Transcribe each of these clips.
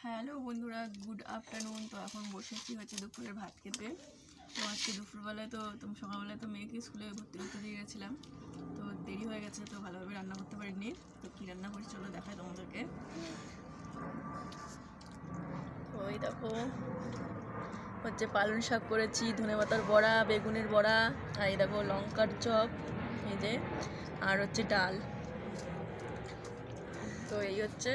Hello বন্ধুরা, good afternoon. তো এখন বসেছি হচ্ছে দুপুরের ভাত খেতে। তো আজকে দুপুরবেলায় তো তুমি সকালবেলায় তো মেয়েকে স্কুলে ভর্তি করতে দিয়ে গেছিলাম। তো দেরি হয়ে গেছে, তো ভালোভাবে রান্না করতে পারিনি। তো কী রান্না করি চলো দেখাই তোমাদেরকে। ওই দেখো, হচ্ছে পালং শাক করেছি, ধনে পাতার বড়া, বেগুনের বড়া, আর এই দেখো লঙ্কার চপ, এই যে, আর হচ্ছে ডাল। তো এই হচ্ছে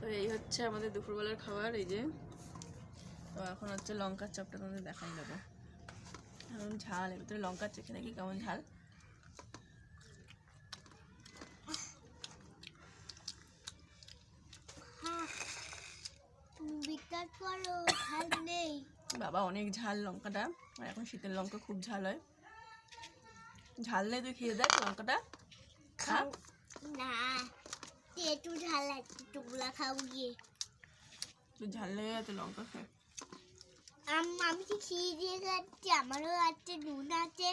তো এই হচ্ছে আমাদের দুপুরবেলার খাবার এই যে। তো এখন হচ্ছে লঙ্কার চপটা তোমাদের দেখাই দেবো। এখন ঝাল এর ভিতরে লঙ্কার চেখে নাকি কেমন ঝাল নেই। বাবা অনেক ঝাল লঙ্কাটা। আর এখন শীতের লঙ্কা খুব ঝাল হয়। ঝাল নেই তুই খেয়ে দেখ লঙ্কাটা খা না একটু ঝাল আছে টুকরা খাও গিয়ে তুই ঝাল লেগে গেছে লঙ্কা খেয়ে আম- আমি কি খেয়ে দিয়ে যাচ্ছি আমারও আছে নুন আছে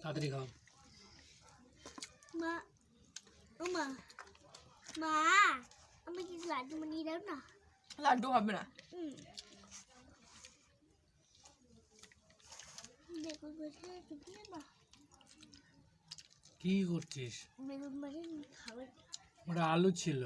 তাড়াতাড়ি খাও মা ও মা মা আমি কি লাড্ডু বানিয়ে দাও না লাড্ডু হবে না হুম কি করছিস? ওটা আলু ছিল।